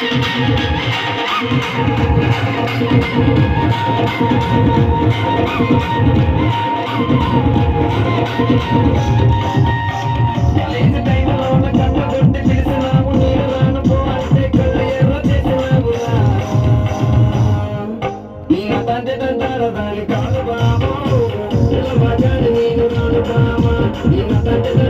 బాబు నేను రాను బామా నేను తండ్రి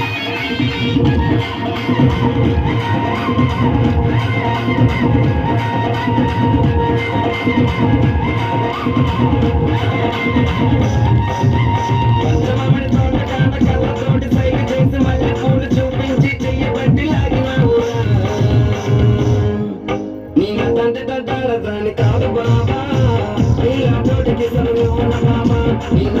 కాదు బాబా. నీళ్ళ తోటికి సమయం బాబా. నీళ్ళ